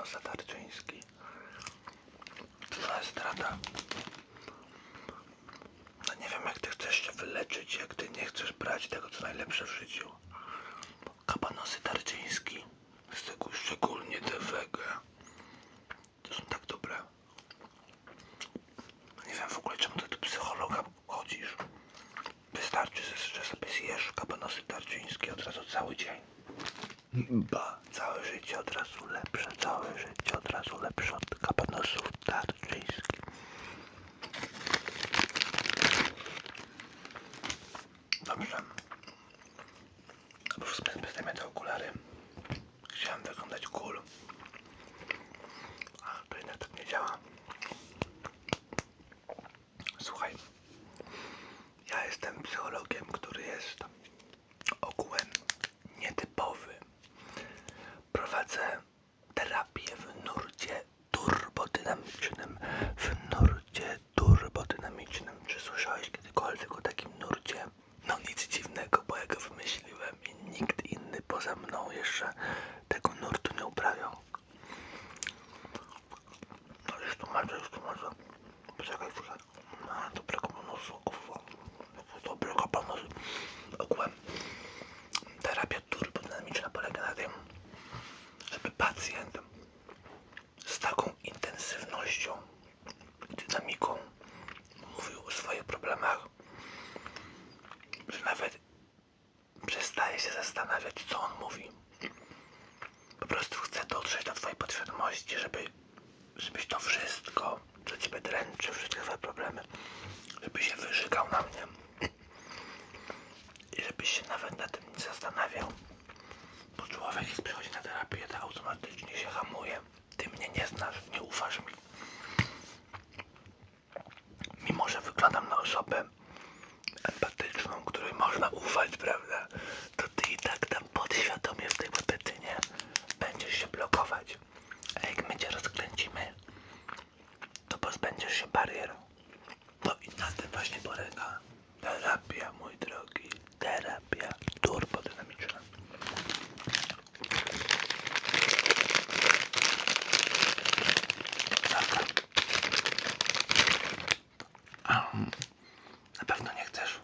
Kapanosa Tarczyński. To jest strata. No nie wiem jak ty chcesz się wyleczyć, jak ty nie chcesz brać tego co najlepsze w życiu. Kapanosy Tarczyński. Szczególnie te wege. To są tak dobre. Nie wiem w ogóle czemu ty do psychologa chodzisz. Wystarczy, że sobie zjesz kabanosy tarczyńskie od razu cały dzień. Ba, Dobrze. Bo w te okulary. Tłumaczę, już tłumaczę. Poczekaj chwilę. A, dobrego panosu, kurwa. Dobrego panosu. Ogółem terapia turbodynamiczna polega na tym, żeby pacjent z taką intensywnością i dynamiką mówił o swoich problemach, że nawet przestaje się zastanawiać, co on mówi. Po prostu chce dotrzeć do twojej podświadomości, żeby żebyś to wszystko, co ciebie dręczy, wszystkie twoje problemy, żebyś się wyżygał na mnie. I żebyś się nawet na tym nie zastanawiał. Bo człowiek, jak przychodzi na terapię, to automatycznie się hamuje. Ty mnie nie znasz, nie ufasz mi. Mimo, że wyglądam na osobę empatyczną, której można ufać, prawda? To ty i tak tam podświadomie w tej pepetynie będziesz się blokować. A jak my cię rozkręcimy, to pozbędziesz się barier. No i na tym właśnie polega terapia, mój drogi. Terapia turbodynamiczna. Dobra. Ahem. Na pewno nie chcesz.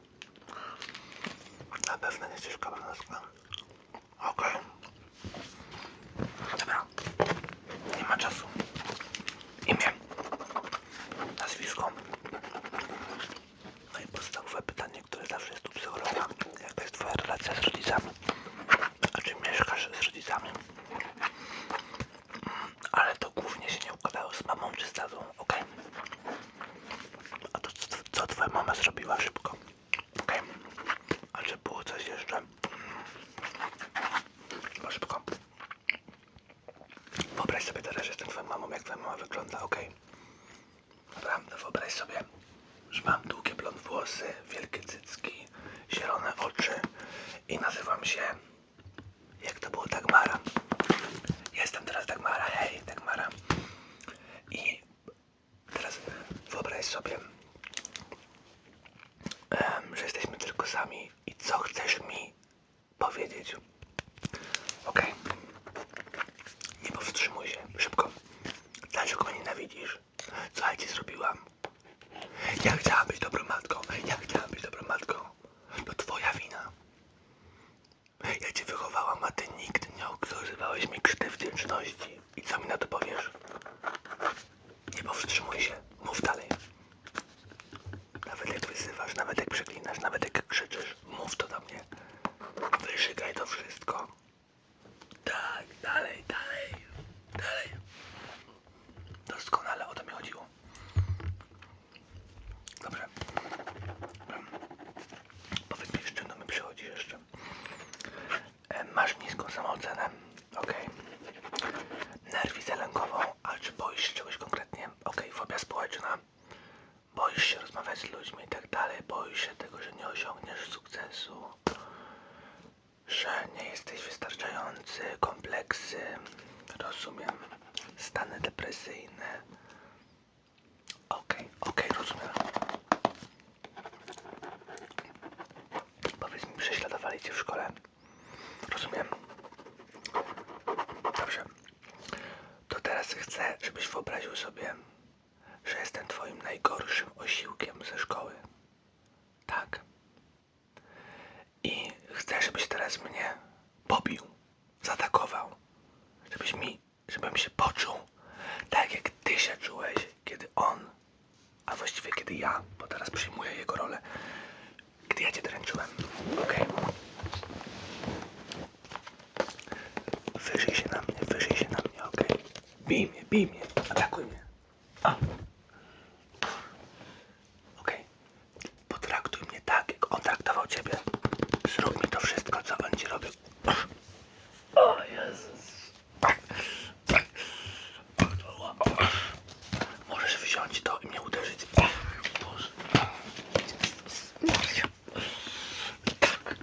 Na pewno nie chcesz kawałka. Okej. Dobra. Nie ma czasu. Imię. Nazwisko. No i podstawowe pytanie, które zawsze jest u psychologa. Jaka jest twoja relacja z rodzicami? A czy mieszkasz z rodzicami? Ale to głównie się nie układało z mamą czy z tatą, okej? A to co, co twoja mama zrobiła szybko? Okej? A czy było coś jeszcze? Szybko, szybko. Wyobraź sobie teraz, że jestem twoją mamą, jak twoja mama wygląda, okej? No wyobraź sobie, że mam długie blond włosy, wielkie cycki, zielone oczy i nazywam się... Jak to było Dagmara? Jestem teraz Dagmara, hej Dagmara. I teraz wyobraź sobie, że jesteśmy tylko sami i co chcesz mi powiedzieć? Okej. Nie się, szybko. Dlaczego mnie nienawidzisz? Co ja ci zrobiłam? Ja chciałam być dobrą matką. Ja chciałam być dobrą matką. To twoja wina. Ja cię wychowałam, a ty nigdy nie okazywałeś mi krzty wdzięczności. I co mi na to powiesz? Nie powstrzymuj się. Mów dalej. Nawet jak wyzywasz, nawet jak przeklinasz, nawet jak krzyczysz, mów to do mnie. Wyżygaj to wszystko. Tak, dalej, dalej, dalej. Doskonale o to mi chodziło. Dobrze. Powiedz mi, z czym do mnie przychodzisz jeszcze. E, Masz niską samoocenę. Okej. Nerwizę lękową, ale czy boisz się czegoś konkretnie? Okej, fobia społeczna. Boisz się z ludźmi i tak dalej. Boisz się tego, że nie osiągniesz sukcesu. Że nie jesteś wystarczający. Kompleksy. Rozumiem. Stany depresyjne. Okej, okej, rozumiem. Powiedz mi, prześladowali cię w szkole? Rozumiem. Dobrze. To teraz żebyś wyobraził sobie, że jestem twoim najgorszym osiłkiem ze szkoły. Tak. I chcę, żebyś teraz mnie pobił, zaatakował. Żebyś mi, żebym się poczuł tak, jak ty się czułeś, kiedy on, a właściwie kiedy ja, bo teraz przyjmuję jego rolę, gdy ja cię dręczyłem. Okej. Wyżyj się na mnie, wyżyj się na mnie, okej? Bij mnie, bij mnie, atakuj mnie. A. Okej. Potraktuj mnie tak, jak on traktował ciebie. Zrób mi to wszystko, co on ci robił. O Jezus. Możesz wziąć to i mnie uderzyć. Boże. Jezus Maria. Tak.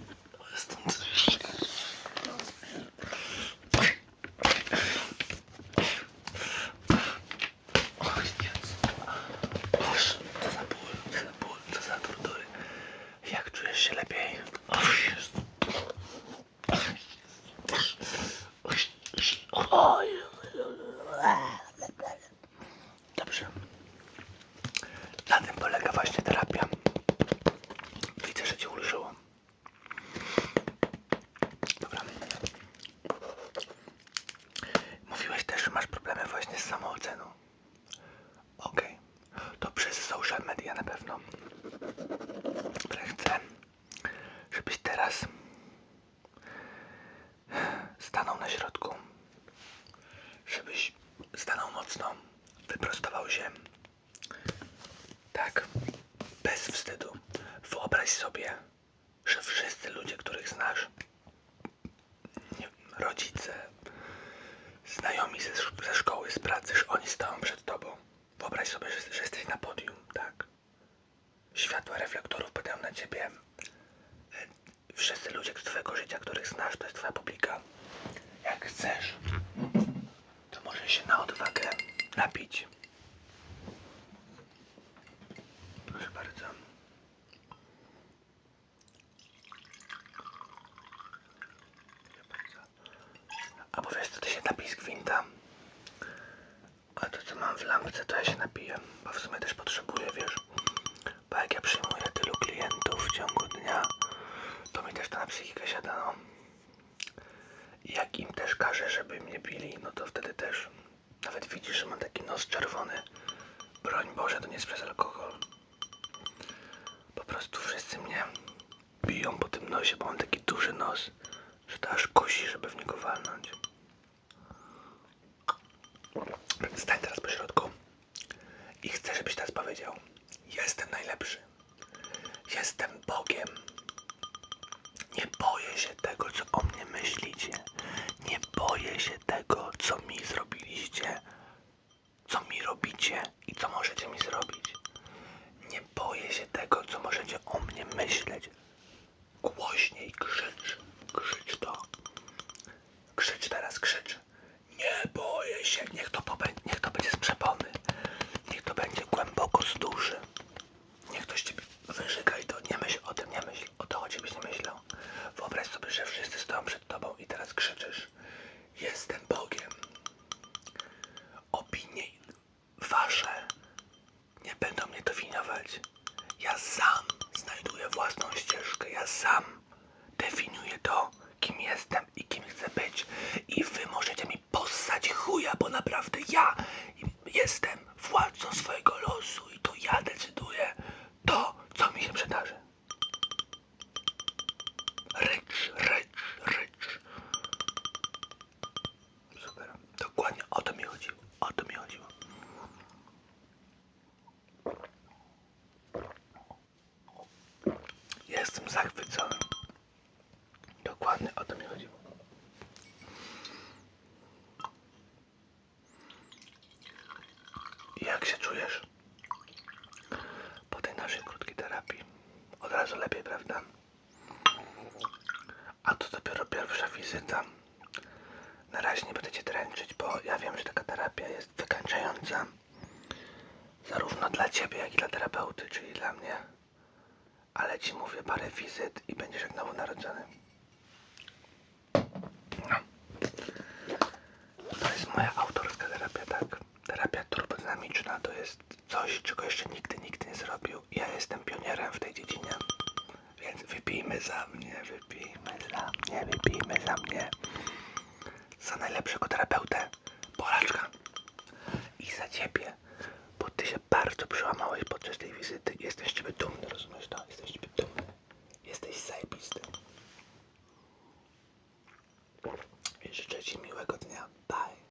Jestem O Jezu. Boże, co za ból, co za ból, co za tortury. Jak czujesz się lepiej? O Jezu. O Jezu. Dobrze. Na tym polega właśnie terapia. Widzę, że ci ulżyło. Dobra. Mówiłeś też, że masz problemy właśnie z samooceną. Okej. To przez social media na pewno. Ale chcę, żebyś teraz stanął na środku. Żebyś stanął mocno, wyprostował się. Tak, bez wstydu. Wyobraź sobie, że wszyscy ludzie, których znasz, rodzice, znajomi ze, ze szkoły, z pracy, że oni stoją przed tobą. Wyobraź sobie, że, że jesteś na podium, tak? Światła reflektorów padają na ciebie. Wszyscy ludzie z twojego życia, których znasz, to jest twoja publika. Jak chcesz, to możesz się na odwagę napić. Proszę bardzo. Proszę bardzo. A bo wiesz co, ty się napij z gwinta. A to co mam w lampce, to ja się napiję. Bo w sumie też potrzebuję, wiesz. Bo jak ja przyjmuję tylu klientów w ciągu dnia, to mi też to na psychikę siada, no. I jak im też każę, żeby mnie bili, no to wtedy też nawet widzisz, że mam taki nos czerwony. Broń Boże, to nie jest przez alkohol. Po prostu wszyscy mnie biją po tym nosie, bo mam taki duży nos, że to aż kusi, żeby w niego walnąć. Stań teraz po środku i chcę, żebyś teraz powiedział Jestem najlepszy. Jestem Bogiem. Nie boję się tego, co o mnie myślicie. Nie boję się tego, co mi zrobiliście, co mi robicie i co możecie mi zrobić. Nie boję się tego, co możecie o mnie myśleć. Głośniej krzycz, krzycz to. Krzycz teraz, krzycz. Nie boję się. Niech to, pobę- niech to będzie z przepony. Niech to będzie głęboko z duszy. Niech ktoś ciebie wyżyga i to nie myśl o tym, nie myśl. O to chodzi, byś nie myślał. Wyobraź sobie, że wszyscy stoją przed tobą i teraz krzyczysz. Jestem Bogiem. Opinie wasze nie będą mnie definiować. Ja sam znajduję własną ścieżkę. Ja sam definiuję to, kim jestem i kim chcę być. I wy możecie mi possać chuja, bo naprawdę ja jestem władcą swojego losu i to ja decyduję to, co mi się przydarzy. Jak się czujesz po tej naszej krótkiej terapii? Od razu lepiej, prawda? A to dopiero pierwsza wizyta. Na razie nie będę cię dręczyć, bo ja wiem, że taka terapia jest wykańczająca. Zarówno dla ciebie, jak i dla terapeuty, czyli dla mnie. Ale ci mówię parę wizyt i będziesz jak nowonarodzony. No. To jest moja ekonomiczna to jest coś, czego jeszcze nigdy, nigdy nie zrobił. Ja jestem pionierem w tej dziedzinie, więc wypijmy za mnie, wypijmy za mnie, wypijmy za mnie. Za najlepszego terapeutę, Polaczka. I za ciebie, bo ty się bardzo przełamałeś podczas tej wizyty. Jesteś ciebie dumny, rozumiesz to? Jesteś